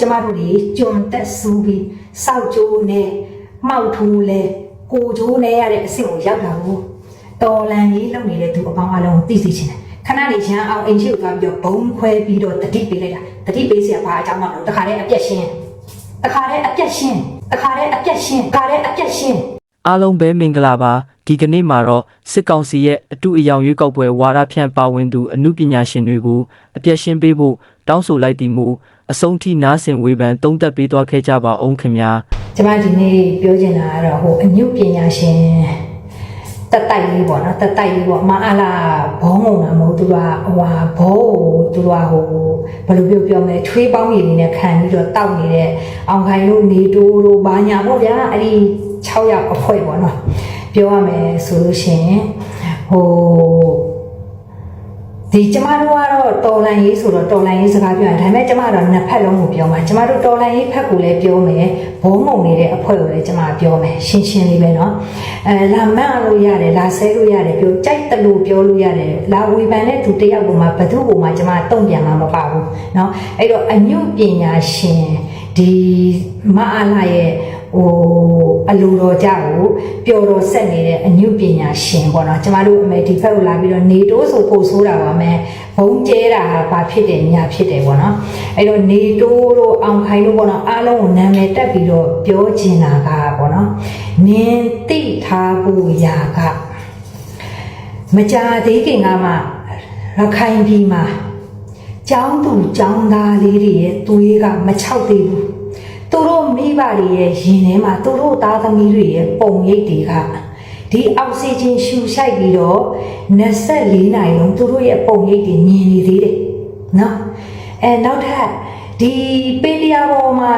ကျမတို့တွေကျွံတက်ဆူပြီးစောက်ကျိုးနဲ့မှောက်ထူးလဲကိုကျိုးနဲ့ရတဲ့အဆင့်ကိုရောက်လာဘူးတော်လန်ကြီးလုပ်နေတဲ့သူအပေါင်းအလုံးကိုသိသိချင်တယ်ခဏနေရန်အောင်အင်ချီကိုသွားပြီးတော့ဘုံခွဲပြီးတော့တတိပေးလိုက်တာတတိပေးเสียဘာအကြောင်းမှမလို့တခါတည်းအပြက်ရှင်းတခါတည်းအပြက်ရှင်းတခါတည်းအပြက်ရှင်းတခါတည်းအပြက်ရှင်း အားလုံးပဲမင်္ဂလာပါဒီကနေ့မှာတော့စစ်ကောင်စီရဲ့အတူအယောင်ရွေးကောက်ပွဲဝါဒဖြန့်ပါဝင်သူအမှုပညာရှင်တွေကိုအပြည့်ရှင်းပေးဖို့တောင်းဆိုလိုက်တည်မှု အဆုံးထိနားဆင်ဝေဖန်သုံးသပ်ပေးသွားခဲ့ကြပါအောင်ခင်ဗျာကျမဒီနေ့ပြောချင်တာကတော့ဟိုအညုပညာရှင်တက်တိုက်လေးပေါ့နော်တက်တိုက်လေးပေါ့မအားလားဘောငုံတာမဟုတ်သူကဟိုဟာဘောကိုသူကဟိုဘယ်လိုပြောပြောမလဲချွေးပေါင်းရည်လေးနဲ့ခံပြီးတော့တောက်နေတဲ့အောင်ခိုင်တို့နေတိုးတို့ဘာညာပေါ့ဗျာအဲ့ဒီ6ရောက်အဖွဲ့ပေါ့နော်ပြောရမယ်ဆိုလို့ရှိရင်ဟို ဒီကျမတို့ကတော့တော်လန်ရေးဆိုတော့တော်လန်ရေးစကားပြောရင်ဒါပေမဲ့ကျမတို့နှစ်ဖက်လုံးကိုပြောမှာကျမတို့တော်လန်ရေးဖက်ကိုလည်းပြောမယ်ဘုံငုံနေတဲ့အဖွဲ့ကိုလည်းကျမပြောမယ်ရှင်းရှင်းလေးပဲเนาะအဲလာမန့်လို့ရတယ်လာဆဲလို့ရတယ်ပြောကြိုက်တယ်လို့ပြောလို့ရတယ်လာဝေဖန်တဲ့သူတယောက်ကိုမှဘသူ့ကိုမှကျမတုံ့ပြန်မှာမပါဘူးเนาะအဲ့တော့အညုပညာရှင်ဒီမအားလာရဲ့ ဟိုအလိုတော်ကြကိုပျော်တော်ဆက်နေတဲ့အညုပညာရှင်ပေါ့နော်ကျမတို့အမေဒီဖက်ကိုလာပြီးတော့နေတိုးဆိုပို့ဆိုးတာပါမယ်ဘုံကျဲတာဟာဘာဖြစ်တယ်ညာဖြစ်တယ်ပေါ့နော်အဲ့တော့နေတိုးတို့အောင်ခိုင်တို့ပေါ့နော်အားလုံးကိုနာမည်တက်ပြီးတော့ပြောချင်တာကပေါ့နော်နင်းတိထားဖို့ရာကမကြာသေးခင်ကမှရခိုင်ပြည်မှာကျောင်းသူကျောင်းသားလေးတွေရဲ့သွေးကမချောက်သေးဘူး သူတို့မိဘတွေရဲ့ရင်ထဲမှာသူတို့သားသမီးတွေရဲ့ပုံရိပ်တွေကဒီအောက်ဆီဂျင်ရှူရှိုက်ပြီးတော့24နာရီလုံးသူတို့ရဲ့ပုံရိပ်တွေမြင်နေသေးတယ်နော်အဲနောက်ထပ်ဒီပေးလျာပေါ်မှာ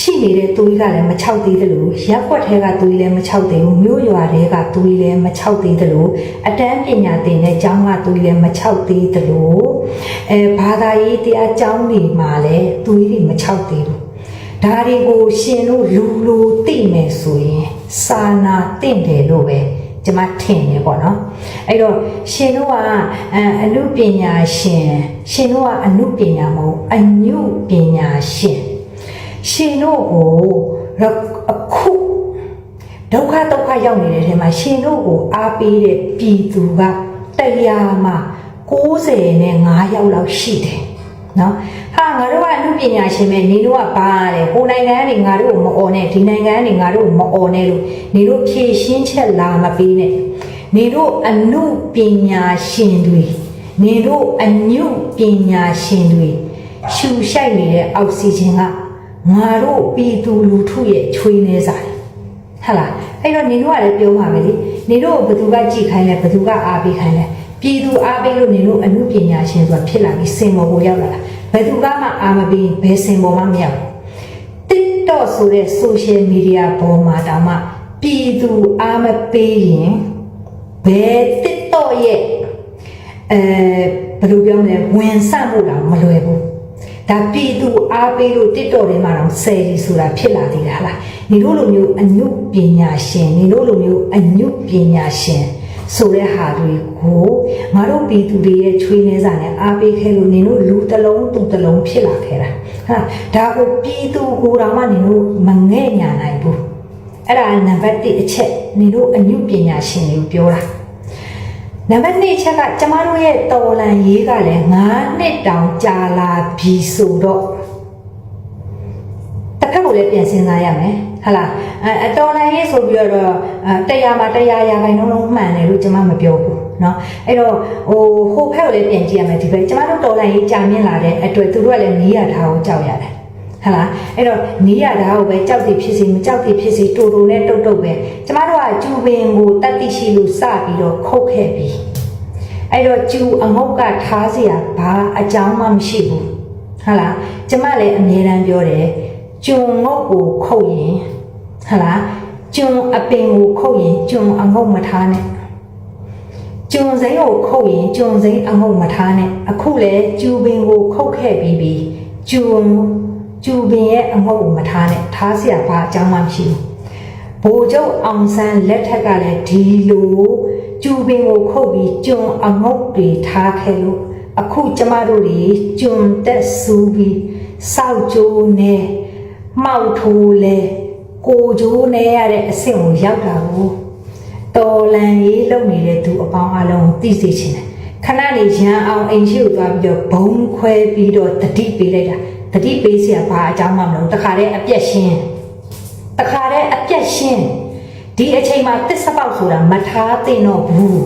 ရှိနေတဲ့သွေးကလည်းမချောက်သေးတယ်လို့ရက်ွက်ထဲကသွေးလည်းမချောက်သေးဘူးမြို့ရွာတွေကသွေးလည်းမချောက်သေးတယ်လို့အတန်းပညာသင်တဲ့ကျောင်းကသွေးလည်းမချောက်သေးတယ်လို့အဲဘာသာရေးတရားကျောင်းတွေမှာလည်းသွေးတွေမချောက်သေးဘူး ဒါတွေကိုရှင်တို့လူလူသိမယ်ဆိုရင်စာနာတင့်တယ်လို့ပဲကျွန်မထင်တယ်ပေါ့နော်အဲ့တော့ရှင်တို့ကအအနုပညာရှင်ရှင်တို့ကအနုပညာမဟုတ်အညုပညာရှင်ရှင်တို့ကိုရအခုဒုက္ခဒုက္ခရောက်နေတဲ့ထဲမှာရှင်တို့ကိုအားပေးတဲ့ပြည်သူကတရားမှာ90နဲ့5ယောက်လောက်ရှိတယ် နော်ဟာငါတို့ကအမှုပညာရှင်ပဲနေတို့ကပါလေဟိုနိုင်ငံကနေငါတို့ကိုမអော်နဲ့ဒီနိုင်ငံကနေငါတို့ကိုမអော်နဲ့လို့နေတို့ဖြည့်ရှင်းချက်လာမပေးနဲ့နေတို့အမှုပညာရှင်တွေနေတို့အညုပညာရှင်တွေရှူရှိုက်နေတဲ့အောက်ဆီဂျင်ကငါတို့ပြည်သူလူထုရဲ့ချွေးနေစားတယ်ဟဟလားအဲ့တော့နေတို့ကလည်းပြောပါမယ်လေနေတို့ကိုဘယ်သူကကြည်ခိုင်းလဲဘယ်သူကအားပေးခိုင်းလဲ ပြည်သူအားပေးလို့နေတို့အမှုပညာရှင်ဆိုတာဖြစ်လာပြီးစင်ပေါ်ကိုရောက်လာတာဘယ်သူကမှအားမပေးဘယ်စင်ပေါ်မှမရောက်ဘူး TikTok ဆိုတဲ့ social media ပေါ်မှာတောင်မှပြည်သူအားမပေးရင်ဘယ် TikTok ရဲ့အဲဘယ်လိုပြောမလဲဝင်ဆမှုတောင်မလွယ်ဘူးဒါပြည်သူအားပေးလို့ TikTok ထဲမှာတော့ဆယ်ရီဆိုတာဖြစ်လာသေးတာဟလားညီတို့လိုမျိုးအညုပညာရှင်ညီတို့လိုမျိုးအညုပညာရှင် ဆိုတဲ့ဟာတွေကိုငါတို့ပြည်သူတွေရဲ့ချွေးနှဲစာနဲ့အားပေးခဲ့လို့နင်တို့လူတစ်လုံးသူတစ်လုံးဖြစ်လာခဲ့တာဟာဒါကိုပြည်သူကိုယ်တော်မှနင်တို့မငဲ့ညာနိုင်ဘူးအဲ့ဒါနံပါတ်1အချက်နင်တို့အညုပညာရှင်တွေကိုပြောတာနံပါတ်2ချက်ကကျမတို့ရဲ့တော်လန်ရေးကလည်း9နှစ်တောင်ကြာလာပြီဆိုတော့တစ်ခါကိုလည်းပြန်စဉ်းစားရမယ် ဟဟလားအဲအတော်လန်ရေးဆိုပြီးတော့အဲတရားမှာတရားရာခိုင်နှုန်းလုံးမှန်တယ်လို့ကျမမပြောဘူးเนาะအဲ့တော့ဟိုဟိုဖက်ကိုလည်းပြန်ကြည့်ရမယ်ဒီဘက်ကျမတို့တော်လန်ရေးကြာမြင့်လာတဲ့အတွက်သူတို့ကလည်းနီးရထားကိုကြောက်ရတယ် ဟလာအဲ့တော့နီးရတာကိုပဲကြောက်တိဖြစ်စီမကြောက်တိဖြစ်စီတူတူနဲ့တုတ်တုတ်ပဲကျမတို့ကကျူပင်ကိုတတ်သိရှိလို့စပြီးတော့ခုတ်ခဲ့ပြီအဲ့တော့ကျူအငုတ်ကထားเสียဘာအကြောင်းမှမရှိဘူးဟလာကျမလည်းအမြဲတမ်းပြောတယ် ကျုံငုတ်ကိုခုတ်ရင်ဟလာကျုံအပင်ကိုခုတ်ရင်ကျုံအငုတ်မထားနဲ့ ကျုံစိမ်းကိုခုတ်ရင်ကျုံစိမ်းအငုတ်မထားနဲ့အခုလဲကျူပင်ကိုခုတ်ခဲ့ပြီးပြီကျုံကျူပင်ရဲ့အငုတ်ကိုမထားနဲ့ထားเสียဘာအကြောင်းမှမရှိဘူးဘိုလ်ချုပ်အောင်ဆန်းလက်ထက်ကလည်းဒီလိုကျူပင်ကိုခုတ်ပြီးကျုံအငုတ်တွေထားခဲ့လို့အခုကျမတို့တွေကျုံတက်ဆူပြီး စောက်ကျိုးနဲ့ မှောက်ထိုးလဲကိုကျိုးနဲ့ရတဲ့အဆင့်ကိုရောက်တာကိုတော်လန်ရေးလုပ်နေတဲ့သူအပေါင်းအလုံးကိုသိစေချင်တယ်ခဏနေရန်အောင်အိမ်ရှိကိုသွားပြီးတော့ဘုံခွဲပြီးတော့တတိပေးလိုက်တာတတိပေးเสียဘာအကြောင်းမှမလို့တခါတည်းအပြက်ရှင်း တခါတည်းအပြက်ရှင်းဒီအချိန်မှာတစ်စပေါက်ဆိုတာမထားသင့်တော့ဘူး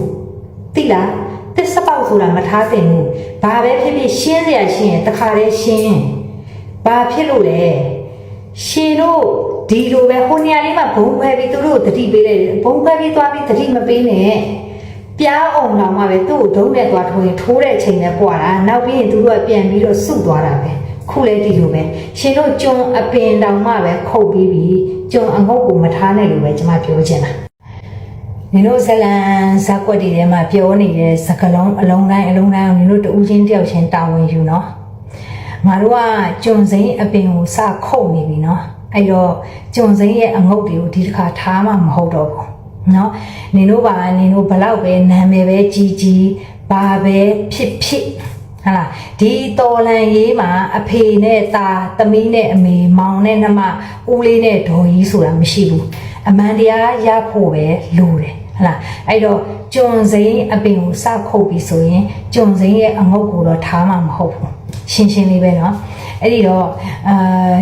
သိလားတစ်စပေါက်ဆိုတာမထားသင့်ဘူးဘာပဲဖြစ်ဖြစ်ရှင်းเสียရှင်းရင်တခါတည်းရှင်းဘာဖြစ်လို့လဲ ရှင်တို့ဒီလိုပဲဟိုနေရာလေးမှာဘုံခွဲပြီးသူတို့ကိုတတိပေးလိုက်တယ်ဘုံခွဲပြီးသွားပြီးတတိမပေးနဲ့ပြားအောင်တော့မှပဲသူ့ကိုဒုံးနဲ့သွားထိုးရင်ထိုးတဲ့အချိန်နဲ့ပွာတာနောက်ပြီးရင်သူတို့ကပြန်ပြီးတော့စုသွားတာပဲခုလဲဒီလိုပဲရှင်တို့ကြုံအပင်တောင်မှပဲခုတ်ပြီးပြီကြုံအငုတ်ကိုမထားနဲ့လို့ပဲကျွန်မပြောချင်တာနင်တို့ဇလန်ဇက်ကွက်တွေထဲမှာပြောနေတဲ့စကလုံးအလုံးတိုင်းအလုံးတိုင်းကိုနင်တို့တူးချင်းတယောက်ချင်းတာဝန်ယူနော် ငါတို့ကကြုံစိမ့်အပင်ကိုစခုတ်နေပြီနော်အဲ့တော့ကြုံစိမ့်ရဲ့အငုတ်တွေကိုဒီတစ်ခါထားမှမဟုတ်တော့ဘူးနော်နင်တို့ပါနင်တို့ဘလောက်ပဲနာမည်ပဲကြီးကြီးဘာပဲဖြစ်ဖြစ်ဟာလားဒီတော်လန်ရေးမှာအဖေနဲ့သားသမီးနဲ့အမေမောင်နဲ့နှမဦးလေးနဲ့ဒေါ်ကြီးဆိုတာမရှိဘူးအမှန်တရားရဖို့ပဲလိုတယ် ဟလာအဲ့တော့ကျွံစိမ့်အပင်ကိုစခုတ်ပြီးဆိုရင်ကျွံစိမ့်ရဲ့အငုတ်ကိုတော့ထားမှာမဟုတ်ဘူးရှင်းရှင်းလေးပဲเนาะအဲ့ဒီတော့အာ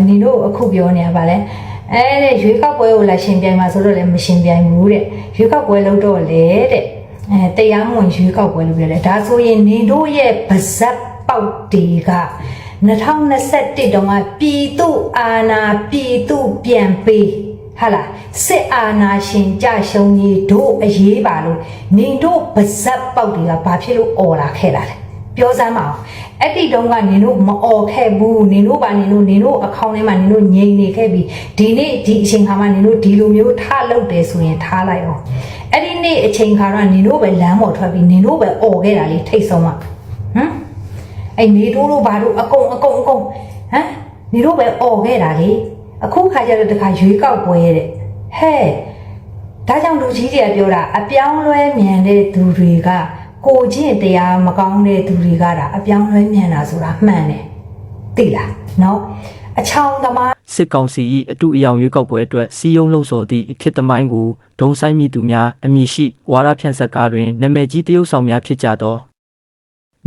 ညီတို့အခုပြောနေရပါလဲအဲ့တဲ့ရွေးကောက်ပွဲကိုလာရှင်ပြိုင်မှာဆိုတော့လည်းမရှင်ပြိုင်ဘူးတဲ့ရွေးကောက်ပွဲလုပ်တော့လေတဲ့အဲတရားမဝင်ရွေးကောက်ပွဲလုပ်ရတယ်ဒါဆိုရင်ညီတို့ရဲ့ပါဇက်ပေါက်တီက2021တုန်းကပြည်သူအာဏာပြည်သူပြန်ပေး ဟာလားစစ်အာဏာရှင်ကြရှုံးကြီးတို့အရေးပါလို့နေတို့ပါဇက်ပေါက်တွေကဘာဖြစ်လို့អော်လာခဲ့တာလဲပြောစမ်းပါအောင်အဲ့ဒီတုန်းကနင်တို့မអော်ခဲ့ဘူးနင်တို့ပါနင်တို့နင်တို့အကောင့်ထဲမှာနင်တို့ငြိမ်နေခဲ့ပြီဒီနေ့ဒီအချိန်ခါမှာနင်တို့ဒီလိုမျိုးထားလုပ်တယ်ဆိုရင်ထားလိုက်အောင်အဲ့ဒီနေ့အချိန်ခါတော့နင်တို့ပဲလမ်းပေါ်ထွက်ပြီးနင်တို့ပဲអော်ခဲ့တာလေထိတ်ဆုံးကဟမ်အဲ့နေတို့တို့ဘာတို့အကုန်အကုန်အကုန်ဟမ်နေတို့ပဲអော်ခဲ့တာလေ အခုခါကျတော့တခါရွေးကောက်ပွဲတဲ့ဟဲ့ဒါကြောင့်လူကြီးတွေကပြောတာအပြောင်းလဲမြန်တဲ့သူတွေကကိုချင်းတရားမကောင်းတဲ့သူတွေကဒါအပြောင်းလဲမြန်တာဆိုတာမှန်တယ်သိလားနော်အချောင်းသမားစစ်ကောင်စီ၏အတူအယောင်ရွေးကောက်ပွဲအတွက်စီယုံလှုံ့ဆော်သည့်ခေတ်သမိုင်းကိုဒုံဆိုင်မိသူများအမည်ရှိဝါရဖြန့်ဆက်ကားတွင်နာမည်ကြီးတရုတ်ဆောင်များဖြစ်ကြသော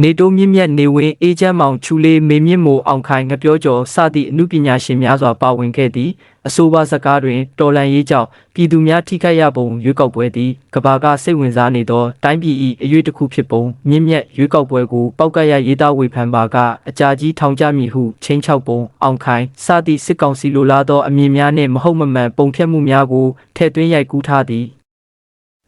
နေတိုးမြင့်မြတ်နေဝင်အေဂျင့်မောင်ချူလေးမေမြင့်မိုအောင်ခိုင်ငပြောကျော်စသည့်အမှုပညာရှင်များစွာပါဝင်ခဲ့သည့်အဆိုပါစကားတွင်တော်လန်ရေးကြောင့်ပြည်သူများထိခိုက်ရပုံရွေးကောက်ပွဲသည်ကဘာကစိတ်ဝင်စားနေသောတိုင်းပြည်၏အရွေးတစ်ခုဖြစ်ပုံမြင့်မြတ်ရွေးကောက်ပွဲကိုပောက်ကရရေးသားဝေဖန်ပါကအကြာကြီးထောင်ကြမည်ဟုချင်းချောက်ပုံအောင်ခိုင်စသည့်စစ်ကောင်စီလိုလားသောအမြင်များနှင့်မဟုတ်မမှန်ပုံဖြတ်မှုများကိုထည့်သွင်းရိုက်ကူးထားသည်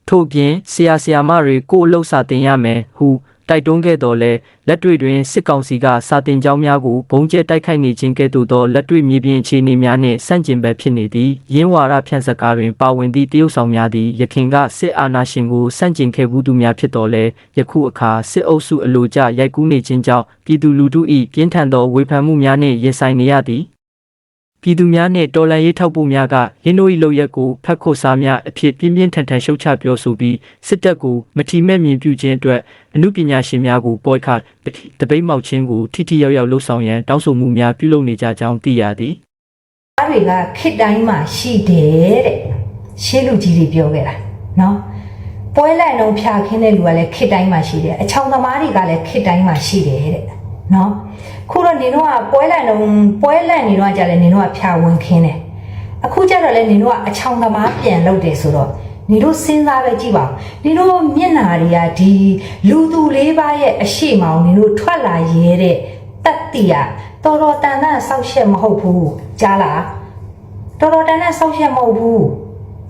ထို့ပြင်ဆရာဆရာမတွေကိုယ်အလုပ်စာတင်ရမယ်ဟု တိုက်တွန်းခဲ့တော်လဲလက်တွေ့တွင်စစ်ကောင်စီကစာတင်ကြောင်းများကိုဘုံကျဲတိုက်ခိုက်နေခြင်းကဲ့သို့သောလက်တွေ့မြေပြင်အခြေအနေများနှင့်ဆန့်ကျင်ဘက်ဖြစ်နေသည်ရင်းဝါဒဖြန့်စကားတွင်ပါဝင်သည့်တရုတ်ဆောင်များသည်ယခင်ကစစ်အာဏာရှင်ကိုဆန့်ကျင်ခဲ့ဘူးသူများဖြစ်တော်လဲယခုအခါစစ်အုပ်စုအလိုကျရိုက်ကူးနေခြင်းကြောင့်ပြည်သူလူထု၏ပြင်းထန်သောဝေဖန်မှုများနှင့်ရင်ဆိုင်နေရသည် ပြည်သူများနှင့်တော်လှန်ရေးထောက်ပို့များကရင်းတို့၏လုပ်ရက်ကိုဖက်ခုတ်စားများအဖြစ်ပြင်းပြင်းထန်ထန်ရှုတ်ချပြောဆိုပြီးစစ်တပ်ကိုမထီမဲ့မြင်ပြုခြင်းအတွက်အမှုပညာရှင်များကိုပေါ်ခတ်တပိတ်မောက်ခြင်းကိုထိထိရောက်ရောက်လှုပ်ဆောင်ရန်တောင်းဆိုမှုများပြုလုပ်နေကြကြောင်းသိရသည်အားတွေကခစ်တိုင်းမှာရှိတယ်တဲ့ရှင်းလူကြီးတွေပြောခဲ့တာနော်ပွဲလိုက်လုံးဖြာခင်းတဲ့လူကလည်းခစ်တိုင်းမှာရှိတယ်အချောင်သမားတွေကလည်းခစ်တိုင်းမှာရှိတယ်တဲ့ နော်ခုတော့နင်တို့ကပွဲလိုက်လုံးပွဲလိုက်နေတော့ကြလဲနင်တို့ကဖြာဝင်ခင်းတယ်အခုကျတော့လဲနင်တို့ကအချောင်သမားပြန်လုပ်တယ်ဆိုတော့နင်တို့စဉ်းစားပဲကြည့်ပါဦးနင်တို့မျက်နာတွေကဒီလူသူလေးပါးရဲ့အရှိမောင်နင်တို့ထွက်လာရဲတဲ့တက်တီကတော်တော်တန်တန်ဆောက်ရှက်မဟုတ်ဘူးကြားလားတော်တော်တန်တန်ဆောက်ရက်မဟုတ်ဘူး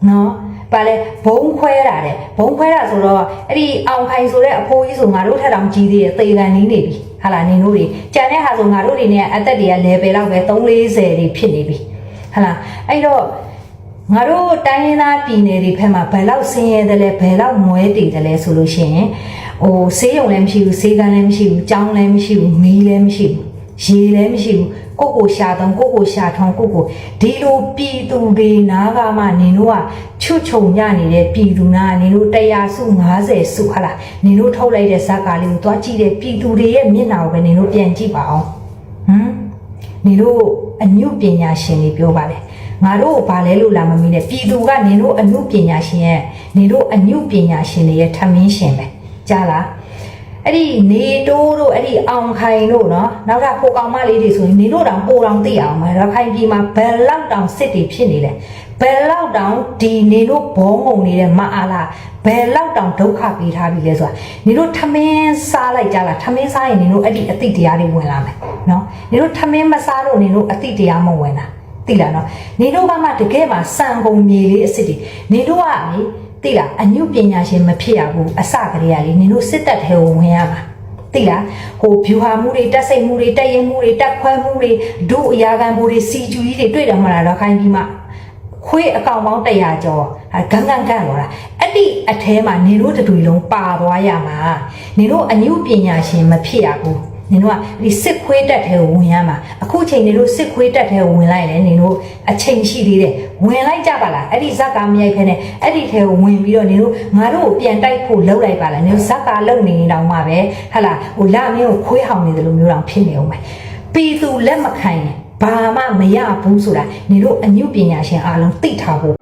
နော်။ဘာလဲဘုံခွဲတာတဲ့ဘုံခွဲတာဆိုတော့အဲ့ဒီအောင်ခိုင်ဆိုတဲ့အဖိုးကြီးဆိုငါတို့ထက်တောင်ကြီးသေးတယ်သေကန်နီးနေပြီ။ ဟာလာနင်တို့တွေကြံတဲ့ဟာဆိုငါတို့တွေနဲ့အသက်တွေက level လောက်ပဲ340တွေဖြစ်နေပြီ။ဟာလာအဲ့တော့ငါတို့တိုင်းရင်းသားပြည်နယ်တွေဖက်မှာဘယ်လောက်ဆင်းရဲတယ်လဲဘယ်လောက်မွဲတည်တယ်လဲဆိုလို့ရှိရင်ဟိုဆေးရုံလည်းမရှိဘူးဆေးကန်းလည်းမရှိဘူးကျောင်းလည်းမရှိဘူးမီးလည်းမရှိဘူး ရေလည်းမရှိဘူးကိုကိုရှာတော့ကိုကိုရှာထောင်းကိုကိုဒီလိုပြည်သူတွေနားကမှနင်တို့ကချွတ်ချုံညနေတဲ့ပြည်သူနာကနင်တို့100စု90စုဟာလားနင်တို့ထုတ်လိုက်တဲ့ဇာတ်ကားလေးကိုသွားကြည့်တဲ့ပြည်သူတွေရဲ့မျက်နှာကိုပဲနင်တို့ပြန်ကြည့်ပါအောင်ဟမ်နေတို့အညုပညာရှင်တွေပြောပါတယ်ငါတို့ဘာလဲလို့လာမမီးနဲ့ပြည်သူကနေတို့အညုပညာရှင်ရဲ့နေတို့အညုပညာရှင်တွေရဲ့ထမင်းရှင်ပဲကြားလား အဲ့ဒီနေတိုးတို့အဲ့ဒီအောင်ခိုင်တို့နော်နောက်ထပ်ကိုကောင်မလေးတွေဆိုရင်နေတို့တောင်ပိုတောင်သိအောင်မယ်ရခိုင်ပြည်မှာဘယ်လောက်တောင်စစ်တွေဖြစ်နေလဲဘယ်လောက်တောင်ဒီနေတို့ဘုံငုံနေတဲ့မအားလားဘယ်လောက်တောင်ဒုက္ခပေးထားပြီလဲဆိုတာနေတို့ထမင်းစားလိုက်ကြလားထမင်းစားရင်နေတို့အဲ့ဒီအသိတရားတွေဝင်လာမယ်နော်နေတို့ထမင်းမစားလို့နေတို့အသိတရားမဝင်တာသိလားနော်နေတို့ဘာမှတကယ်မှစံကုန်မြေလေးအစ်စ်တွေနေတို့ကလေ သိလားအညုပညာရှင်မဖြစ်ရဘူးအစကတည်းကလေနေတို့စစ်တပ်ထဲကိုဝင်ရမှာသိလားဟိုဖြူဟာမှုတွေတက်စိတ်မှုတွေတက်ရင်မှုတွေတက်ခွဲမှုတွေဒုအရာခံမှုတွေစီကျူကြီးတွေတွေ့တယ်မလားတော့ခိုင်းပြီးမှခွေးအကောင်ပေါင်း100ကျော်အဲဂန်းဂန်းဂန်းတော့လားအဲ့ဒီအထဲမှာနေတို့တတွေလုံးပါသွားရမှာနေတို့အညုပညာရှင်မဖြစ်ရဘူး နင်တို့ကဒီစစ်ခွေးတက်ထဲကိုဝင်ရမှာအခုချိန်နေတို့စစ်ခွေးတက်ထဲကိုဝင်လိုက်လေနင်တို့အချိန်ရှိသေးတယ်ဝင်လိုက်ကြပါလားအဲ့ဒီဇက်ကမရိုက်ဖ ೇನೆ အဲ့ဒီထဲကိုဝင်ပြီးတော့နင်တို့ငါတို့ကိုပြန်တိုက်ဖို့လှုပ်လိုက်ပါလားနင်တို့ဇက်ကလုံနေနေတောင်မှပဲဟဟလာဟိုလာမင်းကိုခွေးဟောင်နေတယ်လို့မျိုးတောင်ဖြစ်နေအောင်မယ်ပြည်သူလက်မခံရင်ဘာမှမရဘူးဆိုတာနင်တို့အညုပညာရှင်အားလုံးသိထားဖို့